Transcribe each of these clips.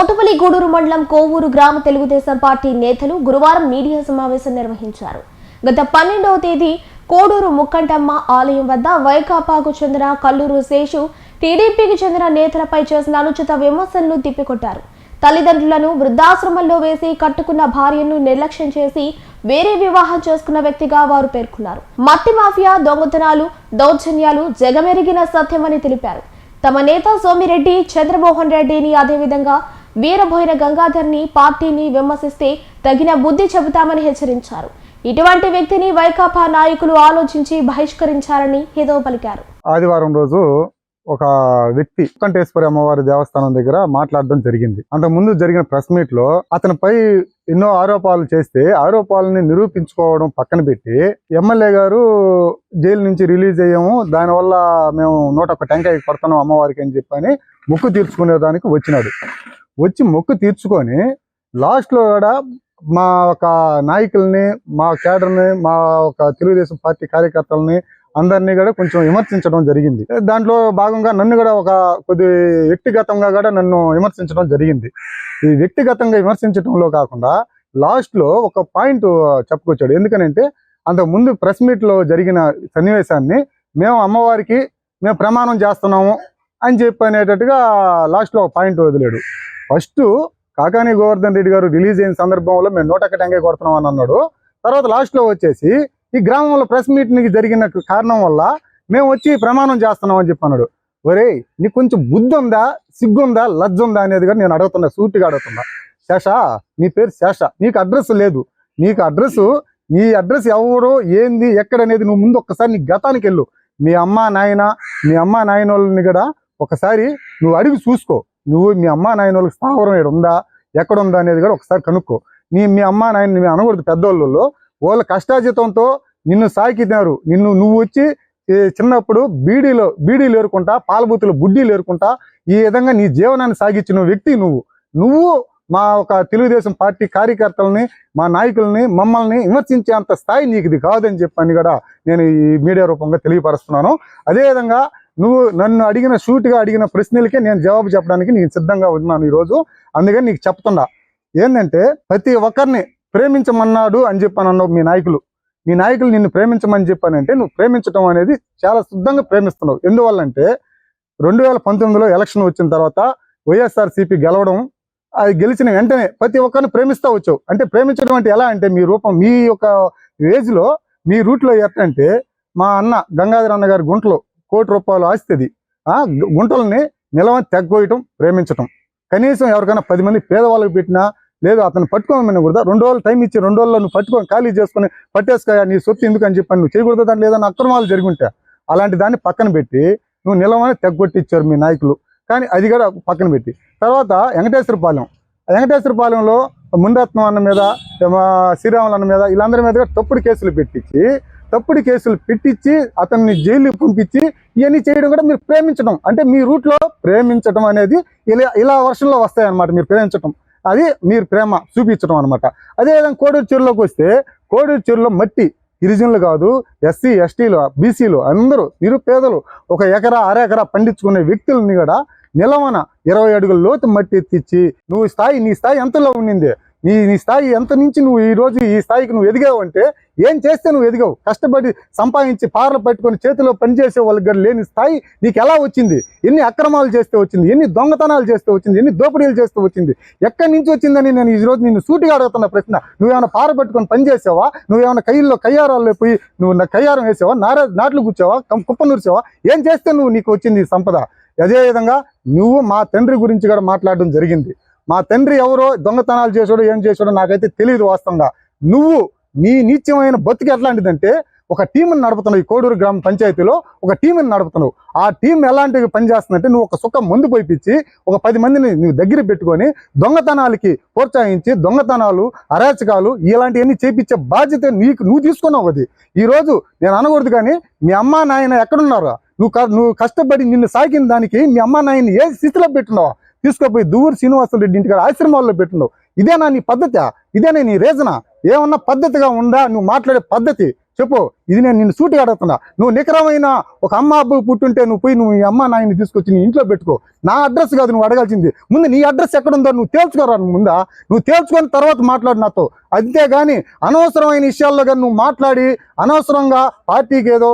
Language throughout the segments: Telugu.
తోటపల్లి గూడూరు మండలం కోవూరు గ్రామ తెలుగుదేశం పార్టీ నేతలు గురువారం మీడియా సమావేశం నిర్వహించారు. గత పన్నెండవ తేదీ కోడూరు ముక్కంటమ్మ ఆలయం వద్ద వైకాపాకు చెందిన కల్లూరు శేషు టీడీపీకి చెందిన నేతలపై చేసిన అనుచిత విమర్శలను తిప్పికొట్టారు. తల్లిదండ్రులను వృద్ధాశ్రమంలో వేసి కట్టుకున్న భార్యను నిర్లక్ష్యం చేసి వేరే వివాహం చేసుకున్న వ్యక్తిగా వారు పేర్కొన్నారు. మట్టి మాఫియా దొంగతనాలు దౌర్జన్యాలు జగమెరిగిన సత్యమని తెలిపారు. తమ నేత సోమిరెడ్డి చంద్రమోహన్ రెడ్డిని అదేవిధంగా వీరబోయిన గంగాధర్ని పార్టీని విమర్శిస్తే తగిన బుద్ధి చెబుతామని హెచ్చరించారు. ఇటువంటి వ్యక్తిని వైకాపా నాయకులు ఆలోచించి బహిష్కరించారని హితవు పలికారు. ఆదివారం రోజు ఒక వ్యక్తి కంఠేశ్వరి అమ్మవారి దేవస్థానం దగ్గర మాట్లాడడం జరిగింది. అంతకు ముందు జరిగిన ప్రెస్ మీట్లో అతనిపై ఎన్నో ఆరోపాలు చేస్తే ఆరోపాలని నిరూపించుకోవడం పక్కన పెట్టి ఎమ్మెల్యే గారు జైలు నుంచి రిలీజ్ అయ్యాము దానివల్ల మేము నూట ఒక్క టెంకాయ కొడతాం అమ్మవారికి అని చెప్పని ముక్కు తీర్చుకునేదానికి వచ్చినాడు. వచ్చి మొక్కు తీర్చుకొని లాస్ట్లో కూడా మా ఒక నాయకుల్ని మా కేడర్ని మా ఒక తెలుగుదేశం పార్టీ కార్యకర్తలని అందరినీ కూడా కొంచెం విమర్శించడం జరిగింది. దాంట్లో భాగంగా నన్ను కూడా ఒక కొద్ది వ్యక్తిగతంగా కూడా నన్ను విమర్శించడం జరిగింది. ఈ వ్యక్తిగతంగా విమర్శించడంలో కాకుండా లాస్ట్లో ఒక పాయింట్ చెప్పుకొచ్చాడు. ఎందుకనంటే అంతకు ముందు ప్రెస్ మీట్లో జరిగిన సన్నివేశాన్ని మేము అమ్మవారికి మేము ప్రమాణం చేస్తున్నాము అని చెప్పి అనేటట్టుగా లాస్ట్లో ఒక పాయింట్ వదిలేడు. ఫస్ట్ కాకాని గోవర్ధన్ రెడ్డి గారు రిలీజ్ అయిన సందర్భంలో మేము నూట ఒక్క టెంకాయ కొడుతున్నాం అని అన్నాడు. తర్వాత లాస్ట్లో వచ్చేసి ఈ గ్రామంలో ప్రెస్ మీటింగ్ జరిగిన కారణం వల్ల మేము వచ్చి ప్రమాణం చేస్తున్నాం అని చెప్పి అన్నాడు. ఒరే నీకు కొంచెం బుద్ధి ఉందా సిగ్గుందా లజ్జ ఉందా అనేది కూడా నేను అడుగుతున్నా సూటిగా అడుగుతున్నా. శేష నీ పేరు శేష నీకు అడ్రస్ లేదు. నీకు అడ్రస్ నీ అడ్రస్ ఎవరు ఏంది ఎక్కడ అనేది నువ్వు ముందు ఒక్కసారి నీ గతానికి వెళ్ళు. మీ అమ్మ నాయన మీ అమ్మ నాయన వాళ్ళని కూడా ఒకసారి నువ్వు అడిగి చూసుకో. నువ్వు మీ అమ్మ నాయన వాళ్ళకి స్థావరం ఇక్కడ ఉందా? ఎక్కడ ఉందా అనేది కూడా ఒకసారి కనుక్కో. నీ మీ అమ్మ నాయన మీ అనకూడదు పెద్దోళ్ళు వాళ్ళ కష్టాజితంతో నిన్ను సాకినారు. నిన్ను నువ్వు వచ్చి చిన్నప్పుడు బీడీలో బీడీలు ఏరుకుంటా పాలబూతులు బుడ్డీలు ఏరుకుంటా ఈ విధంగా నీ జీవనాన్ని సాగించిన వ్యక్తి నువ్వు. నువ్వు మా ఒక తెలుగుదేశం పార్టీ కార్యకర్తలని మా నాయకుల్ని మమ్మల్ని విమర్శించేంత స్థాయి నీకు ఇది కాదని చెప్పని కూడా నేను ఈ మీడియా రూపంగా తెలియపరుస్తున్నాను. అదేవిధంగా నువ్వు నన్ను అడిగిన షూట్గా అడిగిన ప్రశ్నలకే నేను జవాబు చెప్పడానికి నేను సిద్ధంగా ఉన్నాను ఈరోజు. అందుకని నీకు చెప్తున్నా. ఏంటంటే ప్రతి ఒక్కరిని ప్రేమించమన్నాడు అని చెప్పాను మీ నాయకులు. మీ నాయకులు నిన్ను ప్రేమించమని చెప్పానంటే నువ్వు ప్రేమించడం అనేది చాలా శుద్ధంగా ప్రేమిస్తున్నావు. ఎందువల్లంటే రెండు వేల పంతొమ్మిదిలో ఎలక్షన్ వచ్చిన తర్వాత వైఎస్ఆర్ సిపి గెలవడం అది గెలిచిన వెంటనే ప్రతి ఒక్కరిని ప్రేమిస్తూ వచ్చావు. అంటే ప్రేమించడం అంటే ఎలా అంటే మీ రూపం మీ యొక్క ఏజ్లో మీ రూట్లో ఎట్లంటే మా అన్న గంగాధర అన్న గారి గుంట్లో కోటి రూపాయలు ఆస్తిది. ఆ గుంటల్ని నిలవని తెగ్గోయటం ప్రేమించటం. కనీసం ఎవరికైనా పది మంది పేదవాళ్ళకి పెట్టినా లేదు అతను పట్టుకోమని కూడా రెండు రోజులు టైం ఇచ్చి రెండు రోజుల్లో నువ్వు పట్టుకొని ఖాళీ చేసుకొని పట్టేసుకోయా నీ సొత్తు ఎందుకు అని చెప్పని నువ్వు చేయకూడదు దాని లేదని అక్రమాలు జరిగి అలాంటి దాన్ని పక్కన పెట్టి నువ్వు నిలవని తెగ్గొట్టిచ్చారు మీ నాయకులు. కానీ అది కూడా పక్కన పెట్టి. తర్వాత వెంకటేశ్వరపాలెం. వెంకటేశ్వరపాలెంలో మునిరత్నం అన్న మీద మా శ్రీరాములు అన్న మీద వీళ్ళందరి మీద కూడా తప్పుడు కేసులు పెట్టించి తప్పుడు కేసులు పెట్టించి అతన్ని జైలు పంపించి ఇవన్నీ చేయడం కూడా మీరు ప్రేమించడం అంటే మీ రూట్లో ప్రేమించడం అనేది ఇలా ఇలా వర్షంలో వస్తాయన్నమాట మీరు ప్రేమించడం అది మీరు ప్రేమ చూపించడం అనమాట అదేవిధంగా కోడూరు చెరువులోకి వస్తే కోడూరు చెరువులో మట్టి గిరిజనులు కాదు ఎస్సీ ఎస్టీలు బీసీలు అందరూ నిరుపేదలు ఒక ఎకరా అరెకరా పండించుకునే వ్యక్తులని కూడా నిలవన ఇరవై అడుగుల లోతు మట్టి ఎత్తిచ్చి నువ్వు స్థాయి నీ స్థాయి ఎంతలో ఉండింది? నీ నీ స్థాయి ఎంత నుంచి నువ్వు ఈ రోజు ఈ స్థాయికి నువ్వు ఎదిగావు అంటే ఏం చేస్తే నువ్వు ఎదిగావు? కష్టపడి సంపాదించి పార్లు పట్టుకొని చేతిలో పనిచేసే వాళ్ళకి లేని స్థాయి నీకు ఎలా వచ్చింది? ఎన్ని అక్రమాలు చేస్తే వచ్చింది? ఎన్ని దొంగతనాలు చేస్తే వచ్చింది? ఎన్ని దోపిడీలు చేస్తే వచ్చింది? ఎక్కడి నుంచి వచ్చిందని నేను ఈ రోజు నిన్ను సూటిగా అడుగుతున్న ప్రశ్న. నువ్వేమైనా పార పట్టుకొని పనిచేసావా నువ్వేమైనా కయ్యిల్లో కయ్యారాల్లో పోయి నువ్వు నా కయ్యారం వేసావా? నారా నాట్లు కూర్చావా కుప్ప నూర్చావా? ఏం చేస్తే నువ్వు నీకు వచ్చింది సంపద? అదేవిధంగా నువ్వు మా తండ్రి గురించి కూడా మాట్లాడడం జరిగింది. మా తండ్రి ఎవరో దొంగతనాలు చేసాడో ఏం చేసాడో నాకైతే తెలియదు వాస్తవంగా. నువ్వు నీ నీచమైన బతుకు ఎట్లాంటిదంటే ఒక టీంని నడుపుతున్నావు ఈ కోడూరు గ్రామ పంచాయతీలో ఒక టీంని నడుపుతున్నావు. ఆ టీం ఎలాంటివి పనిచేస్తుందంటే నువ్వు ఒక సుఖం ముందు పోయిపించి ఒక పది మందిని నువ్వు దగ్గర పెట్టుకొని దొంగతనాలకి ప్రోత్సహించి దొంగతనాలు అరాచకాలు ఇలాంటివన్నీ చేపించే బాధ్యత నీకు నువ్వు తీసుకున్నావు అది. ఈరోజు నేను అనకూడదు కానీ మీ అమ్మ నాయన ఎక్కడున్నారా? నువ్వు క- నువ్వు కష్టపడి నిన్ను సాగిన దానికి మీ అమ్మ నాయన్ని ఏ స్థితిలో పెట్టున్నావా? తీసుకుపోయి దువ్వూరు శ్రీనివాసులు రెడ్డి ఇంటికాడ ఆశ్రమాల్లో పెట్టున్నావు ఇదేనా నీ పద్ధతి? ఇదేనా నీ రీజనా? ఏమన్నా పద్ధతిగా ఉందా? నువ్వు మాట్లాడే పద్ధతి. చెప్పు. ఇది నేను నిన్ను సూటిగా అడుగుతున్నా. నువ్వు నికరమైన ఒక అమ్మ అబ్బాయి పుట్టుంటే నువ్వు పోయి నువ్వు ఈ అమ్మ నాయన్ని తీసుకొచ్చి నీ ఇంట్లో పెట్టుకో. నా అడ్రస్ కాదు నువ్వు అడగాల్సింది. ముందు నీ అడ్రస్ ఎక్కడుందో నువ్వు తేల్చుకోరా ముందా? నువ్వు తేల్చుకొని తర్వాత మాట్లాడు నాతో. అంతేగాని అనవసరమైన విషయాల్లో కానీ నువ్వు మాట్లాడి అనవసరంగా పార్టీకి ఏదో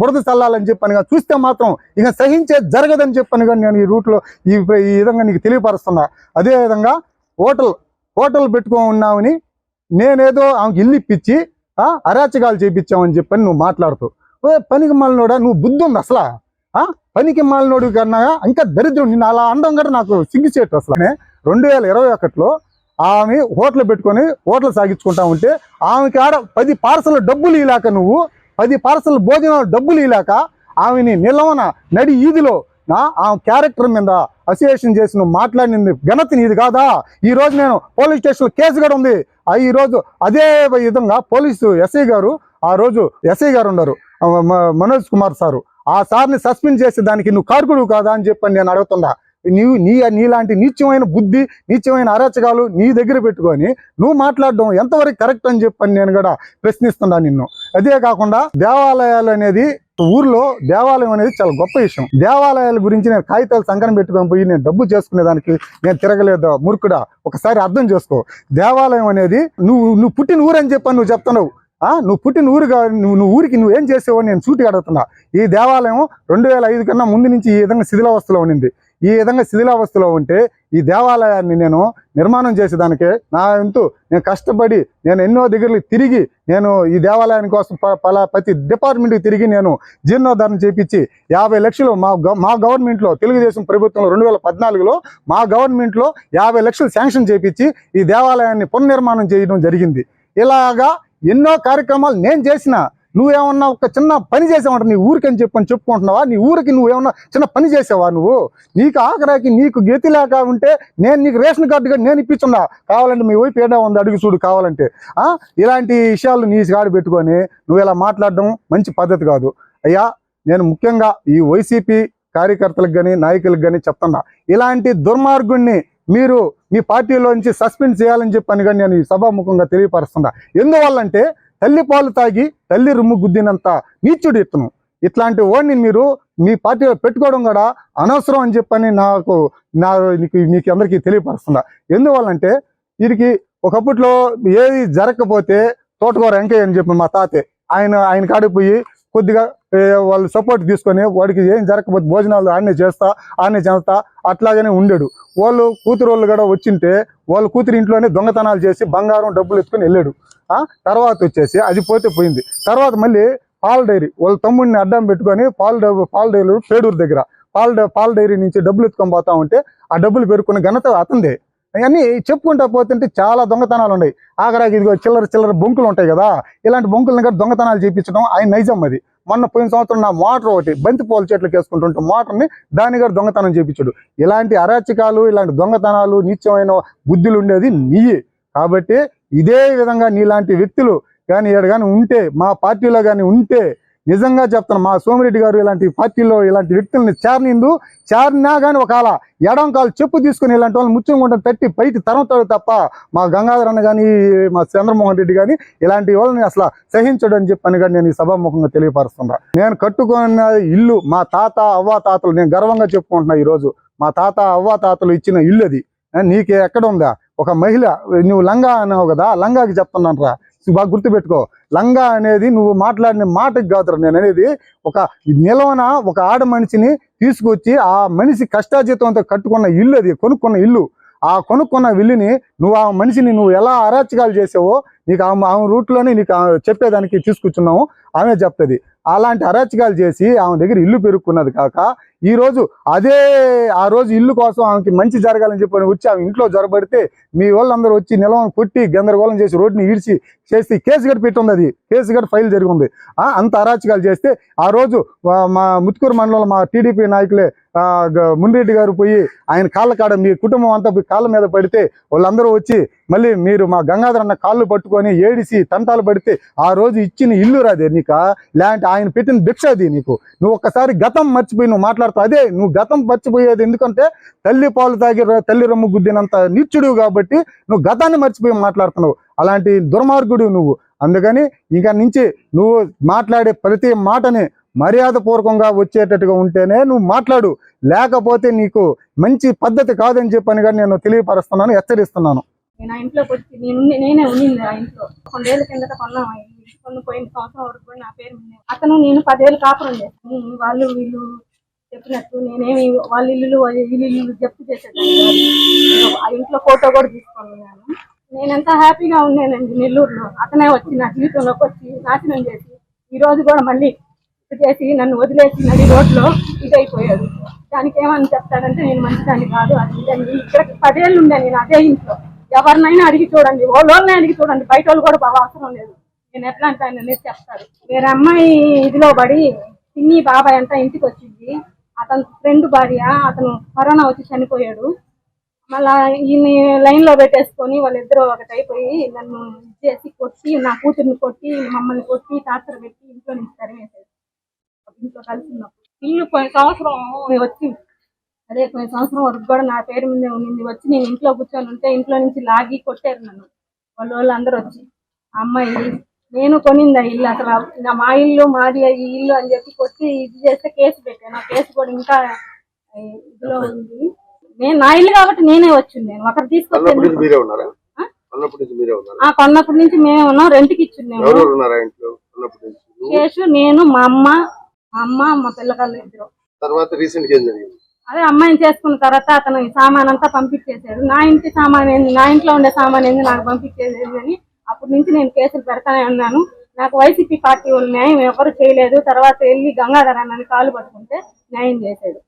బురద చల్లాలని చెప్పని చూస్తే మాత్రం ఇక సహించేది జరగదని చెప్పని కానీ నేను ఈ రూట్లో ఈ ఈ విధంగా నీకు తెలియపరుస్తున్నా. అదే విధంగా హోటల్ హోటల్ పెట్టుకో ఉన్నామని నేనేదో ఆమెకి ఇల్లు ఇప్పించి అరాచకాలు చేయించామని చెప్పని నువ్వు మాట్లాడుతూ. ఓ పనికి మాలినోడా నువ్వు బుద్ధి ఉంది అసలు? ఆ? పనికి మాలినోడు కన్నా ఇంకా దరిద్రం నిన్ను అలా అండం కూడా నాకు సిగ్గుచేటు అసలు. రెండు వేల ఇరవై ఒకటిలో ఆమె హోటల్ పెట్టుకొని హోటల్ సాగించుకుంటా ఉంటే ఆమెకి ఆడ పది పార్సల్ డబ్బులు ఇలాక నువ్వు పది పార్సల్ భోజనాలు డబ్బులు ఇలాక ఆమెని నిలవన నడి ఈదిలో నా ఆ క్యారెక్టర్ మీద అసోసియేషన్ చేసి నువ్వు మాట్లాడింది ఘనత నీది కాదా? ఈ రోజు నేను పోలీస్ స్టేషన్లో కేసు కూడా ఉంది. ఆ ఈ రోజు అదే విధంగా పోలీసు ఎస్ఐ గారు ఆ రోజు ఎస్ఐ గారు ఉన్నారు. మనోజ్ కుమార్ సారు. ఆ సార్ని సస్పెండ్ చేసే దానికి నువ్వు కార్కుడు కాదా అని చెప్పని నేను అడుగుతున్నా. నీవు నీ నీలాంటి నీచమైన బుద్ధి నీచమైన అరాచకాలు నీ దగ్గర పెట్టుకొని నువ్వు మాట్లాడడం ఎంతవరకు కరెక్ట్ అని చెప్పని నేను కూడా ప్రశ్నిస్తున్నా నిన్ను. అదే కాకుండా దేవాలయాలు అనేది ఊర్లో దేవాలయం అనేది చాలా గొప్ప విషయం. దేవాలయాల గురించి నేను కాగితాలు సంకరం పెట్టుకొని పోయి నేను డబ్బు చేసుకునే దానికి నేను తిరగలేదు. మురుకుడా ఒకసారి అర్థం చేసుకో. దేవాలయం అనేది నువ్వు నువ్వు పుట్టిన ఊరు అని చెప్పని నువ్వు చెప్తున్నావు. నువ్వు పుట్టిన ఊరుగా నువ్వు నువ్వు ఊరికి నువ్వు ఏం చేసావో నేను చూటి అడుగుతున్నా. ఈ దేవాలయం రెండు వేల ఐదు కన్నా ముందు నుంచి ఈ విధంగా శిథిలావస్థలో ఉండింది. ఈ విధంగా శిథిలావస్థలో ఉంటే ఈ దేవాలయాన్ని నేను నిర్మాణం చేసేదానికి నా ఎంతు నేను కష్టపడి నేను ఎన్నో దగ్గరలు తిరిగి నేను ఈ దేవాలయాని కోసం ప- పలా ప్రతి డిపార్ట్మెంట్కి తిరిగి నేను జీర్ణోద్ధరణ చేపించి యాభై లక్షలు మా గవ- మా గవర్నమెంట్లో తెలుగుదేశం ప్రభుత్వంలో రెండు వేల పద్నాలుగులో మా గవర్నమెంట్లో యాభై లక్షలు శాంక్షన్ చేపించి ఈ దేవాలయాన్ని పునర్నిర్మాణం చేయడం జరిగింది. ఇలాగా ఎన్నో కార్యక్రమాలు నేను చేసిన నువ్వేమన్నా ఒక చిన్న పని చేసావంట నీ ఊరికి అని చెప్పని చెప్పుకుంటున్నావా? నీ ఊరికి నువ్వేమన్నా చిన్న పని చేసావా నువ్వు? నీకు ఆఖరాకి నీకు గతి లేక ఉంటే నేను నీకు రేషన్ కార్డు నేను ఇప్పించున్నా కావాలంటే మీ వైపు ఏడా ఉంది అడుగు చూడు కావాలంటే. ఇలాంటి విషయాలు నీ గాడి పెట్టుకొని నువ్వు ఇలా మాట్లాడడం మంచి పద్ధతి కాదు. అయ్యా నేను ముఖ్యంగా ఈ వైసీపీ కార్యకర్తలకు కానీ నాయకులకు కానీ చెప్తున్నా. ఇలాంటి దుర్మార్గుణ్ణి మీరు మీ పార్టీలోంచి సస్పెండ్ చేయాలని చెప్పని కానీ నేను ఈ సభాముఖంగా తెలియపరుస్తున్నా. ఎందువల్లంటే తల్లి పాలు తాగి తల్లి రుమ్ము గుద్దినంత నీచుడు ఇతను. ఇట్లాంటి ఓడిని మీరు మీ పార్టీలో పెట్టుకోవడం కూడా అనవసరం అని చెప్పని నాకు నా మీకు అందరికీ తెలియపరుస్తున్నా. ఎందువల్లంటే వీరికి ఒకప్పట్లో ఏది జరగకపోతే తోటకూర వెంకయ్య అని చెప్పి మా తాతే ఆయన ఆయన కాడికి పోయి కొద్దిగా వాళ్ళు సపోర్ట్ తీసుకొని వాడికి ఏం జరగకపోతే భోజనాలు ఆడనే చేస్తా ఆడనే చేస్తా అట్లాగనే ఉండాడు. వాళ్ళు కూతురు వాళ్ళు కూడా వచ్చింటే వాళ్ళు కూతురు ఇంట్లోనే దొంగతనాలు చేసి బంగారం డబ్బులు ఎత్తుకొని వెళ్ళాడు. ఆ తర్వాత వచ్చేసి అది పోతే పోయింది. తర్వాత మళ్ళీ పాల డైరీ వాళ్ళ తమ్ముడిని అడ్డం పెట్టుకొని పాల పాల డైరీ పేడూరు దగ్గర పాల పాల డైరీ నుంచి డబ్బులు ఎత్తుకొని పోతా ఉంటే ఆ డబ్బులు పెరుకున్న ఘనత అతందే అవన్నీ చెప్పుకుంటా పోతుంటే చాలా దొంగతనాలు ఉన్నాయి. ఆఖరాకి ఇదిగో చిల్లర చిల్లర బొంకులు ఉంటాయి కదా ఇలాంటి బొంకులను కూడా దొంగతనాలు చేయించడం ఆయన నైజం అది. మొన్న పోయిన సంవత్సరం నా మోటార్ ఒకటి బంతి పూల చెట్లకు వేసుకుంటుంటే మోటార్ని దాన్ని కూడా దొంగతనం చేయించాడు ఇలాంటి అరాచకాలు ఇలాంటి దొంగతనాలు నీచమైన బుద్ధులు ఉండేది నీయే. కాబట్టి ఇదే విధంగా నీలాంటి వ్యక్తులు కానీ ఇక్కడ కానీ ఉంటే మా పార్టీలో కానీ ఉంటే నిజంగా చెప్తాను మా సోమిరెడ్డి గారు ఇలాంటి పార్టీలో ఇలాంటి వ్యక్తుల్ని చేరనిందు చేరినా కానీ ఒకవేళ ఎడం కాలు చెప్పు తీసుకుని ఇలాంటి వాళ్ళు ముత్యంగుంట తట్టి పైకి తరంతాడు తప్ప మా గంగాధర్ అన్న కానీ మా చంద్రమోహన్ రెడ్డి కానీ ఇలాంటి వాళ్ళని అసలు సహించడు అని చెప్పని కానీ నేను ఈ సభాముఖంగా తెలియపరుస్తున్నా. నేను కట్టుకున్న ఇల్లు మా తాత అవ్వ తాతలు నేను గర్వంగా చెప్పుకుంటున్నా ఈరోజు. మా తాత అవ్వ తాతలు ఇచ్చిన ఇల్లు అది. నీకే ఎక్కడ ఉందా? ఒక మహిళ నువ్వు లంగా అన్నావు కదా లంగాకి చెప్తున్నాను రా. బాగా గుర్తుపెట్టుకో. లంగా అనేది నువ్వు మాట్లాడిన మాటకి కాదురా నేను అనేది ఒక నిలవన ఒక ఆడ మనిషిని తీసుకొచ్చి ఆ మనిషి కష్టాజీతంతో కట్టుకున్న ఇల్లు అది కొనుక్కున్న ఇల్లు. ఆ కొనుక్కున్న ఇల్లుని నువ్వు ఆ మనిషిని నువ్వు ఎలా అరాచకాలు చేసావో నీకు ఆమె ఆమె రూట్లోనే నీకు ఆ చెప్పేదానికి తీసుకొచ్చున్నాము ఆమె చెప్తుంది. అలాంటి అరాచకాలు చేసి ఆమె దగ్గర ఇల్లు పెరుక్కున్నది కాక ఈరోజు అదే ఆ రోజు ఇల్లు కోసం ఆమెకి మంచి జరగాలని చెప్పని వచ్చి ఆమె ఇంట్లో జ్వరబడితే మీ వాళ్ళందరూ వచ్చి నిలవని కొట్టి గందరగోళం చేసి రోడ్డుని ఈడ్చి చేసి కేసు గడి పెట్టి ఉంది అది కేసు గడి ఫైల్ జరిగింది. అంత అరాచకాలు చేస్తే ఆ రోజు మా ముత్తుకూరు మండలంలో మా టీడీపీ నాయకులే గ- మున్రెడ్డి గారు పోయి ఆయన కాళ్ళ కాడ మీ కుటుంబం అంతా కాళ్ళ మీద పడితే వాళ్ళందరూ వచ్చి మళ్ళీ మీరు మా గంగాధర్ అన్న కాళ్ళు పట్టుకొని ఏడిసి తంటాలు పడితే ఆ రోజు ఇచ్చిన ఇల్లు రాదే నీకు? లేదంటే ఆయన పెట్టిన భిక్ష అది నీకు. నువ్వు ఒక్కసారి గతం మర్చిపోయి నువ్వు మాట్లాడుతావు అదే నువ్వు గతం మర్చిపోయేది ఎందుకంటే తల్లి పాలు తాగి ర- తల్లి రొమ్ము గుద్దినంత నిత్యుడు కాబట్టి నువ్వు గతాన్ని మర్చిపోయి మాట్లాడుతున్నావు. అలాంటి దుర్మార్గుడు నువ్వు. అందుకని ఇంకా నుంచి నువ్వు మాట్లాడే ప్రతి మాటని మర్యాదపూర్వకంగా వచ్చేటట్టుగా ఉంటేనే నువ్వు మాట్లాడు. లేకపోతే నీకు మంచి పద్ధతి కాదని చెప్పని కానీ నేను తెలియపరుస్తున్నాను హెచ్చరిస్తున్నాను. నేను ఆ ఇంట్లోకి వచ్చి నేను నేనే ఉండింది ఆ ఇంట్లో. రెండేళ్ళ కిందట కొన్నాం కొన్ని పోయిన సంవత్సరం వరకు కూడా నా పేరు అతను నేను పదేళ్ళు కాపురం వాళ్ళు వీళ్ళు చెప్పినట్టు నేనేమి వాళ్ళ ఇల్లు వాళ్ళ ఇల్లు జప్తు చేసేదాన్ని ఆ ఇంట్లో ఫోటో కూడా తీసుకున్నాను నేను ఎంత హ్యాపీగా ఉన్నానండి నెల్లూరులో. అతనే వచ్చి నా జీవితంలోకి వచ్చి నాశనం చేసి ఈ రోజు కూడా మళ్ళీ ఇది చేసి నన్ను వదిలేసి నది రోడ్లో ఇదైపోయాడు. దానికి ఏమని చెప్తాడంటే నేను మంచిదాన్ని కాదు అది ఇక్కడికి ఇక్కడ పదేళ్ళు ఉండే నేను అదే ఇంట్లో. ఎవరినైనా అడిగి చూడండి. వాళ్ళని అడిగి చూడండి. బయట వాళ్ళు కూడా బాగా అవసరం లేదు. నేను ఎట్లా అంటే ఆయన అనేది చెప్తారు. వేరే అమ్మాయి ఇదిలో పడి పిన్ని బాబాయ్ అంతా ఇంటికి వచ్చింది. అతని ఫ్రెండ్ భార్య అతను కరోనా వచ్చి చనిపోయాడు. మళ్ళా ఈయన లైన్లో పెట్టేసుకొని వాళ్ళిద్దరూ ఒకటైపోయి నన్ను ఇది చేసి కొట్టి నా కూతుర్ని కొట్టి మమ్మల్ని కొట్టి టార్చర్ పెట్టి ఇంట్లో నుంచి తరిమేశారు. ఇంట్లో కలిసి ఉన్నప్పుడు. ఇల్లు పోయిన సంవత్సరం వచ్చి అదే పోయిన సంవత్సరం వరకు కూడా నా పేరు మీదే ఉండింది. వచ్చి నేను ఇంట్లో కూర్చొని ఉంటే ఇంట్లో నుంచి లాగి కొట్టారు నన్ను. వాళ్ళ వాళ్ళు అందరూ వచ్చి అమ్మాయి నేను కొనింది ఆ ఇల్లు అసలు. మా ఇల్లు మాది ఈ ఇల్లు అని చెప్పి కొట్టి ఇది చేస్తే కేసు పెట్టాను. ఆ కేసు కూడా ఇంకా ఇదిలో ఉంది. నేను నా ఇల్లు కాబట్టి నేనే వచ్చింది. నేను ఒకరు తీసుకొచ్చాను. కొన్నప్పటి నుంచి మేము ఉన్నాం. నుంచి? నువ్వు? కేసు నేను మా అమ్మ మా అమ్మ మా పిల్లకాళ్ళు ఇద్దరు. తర్వాత రీసెంట్గా ఏం జరిగింది? అదే అమ్మాయిని చేసుకున్న తర్వాత అతను ఈ సామాన్ అంతా పంపించేశాడు. నా ఇంటి సామాన్ ఏంది? నా ఇంట్లో ఉండే సామాన్ ఏంది నాకు పంపించేసేది అని అప్పటి నుంచి నేను కేసులు పెడతానే ఉన్నాను. నాకు వైసీపీ పార్టీ వాళ్ళు న్యాయం ఎవరు చేయలేదు. తర్వాత వెళ్ళి గంగాధర్ అన్నని కాలు పట్టుకుంటే న్యాయం చేశాడు.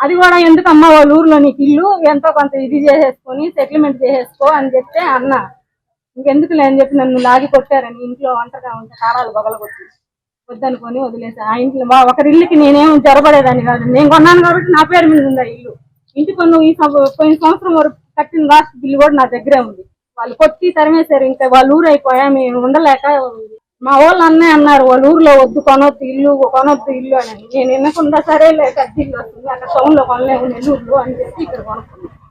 అది కూడా ఎందుకు అమ్మ వాళ్ళ ఊర్లో నీకు ఇల్లు? ఎంతో కొంత ఇది చేసేసుకొని సెటిల్మెంట్ చేసేసుకో అని చెప్తే అన్న ఇంకెందుకు లేని చెప్పి నన్ను లాగి కొట్టారని ఇంట్లో ఒంటరిగా ఉంటే కారాలు బగలగొట్టి. వద్దనుకొని వదిలేసా. ఆ ఇంట్లో వా- ఒకరి ఇల్లుకి నేనేం జరబడేదాన్ని కాదు. నేను కొన్నాను కాబట్టి నా పేరు మీద ఉంది ఆ ఇల్లు? ఇంటి పన్ను ఈ పోయిన సంవత్సరం వరకు కట్టిన లాస్ట్ బిల్లు కూడా నా దగ్గరే ఉంది. వాళ్ళు కొట్టి తరిమేశారు. ఇంకా వాళ్ళ ఊరు అయిపోయా మేము ఉండలేక మా వాళ్ళు అన్నే అన్నారు వాళ్ళ ఊర్లో వద్దు కొనొద్దు ఇల్లు కొనొద్దు ఇల్లు అని. నేను వినకుండా సరే లేక ఇల్లు వస్తుంది అక్కడ టౌన్లో కొనలేము నెల్లూరులో అని చెప్పి ఇక్కడ కొనుక్కున్నాను.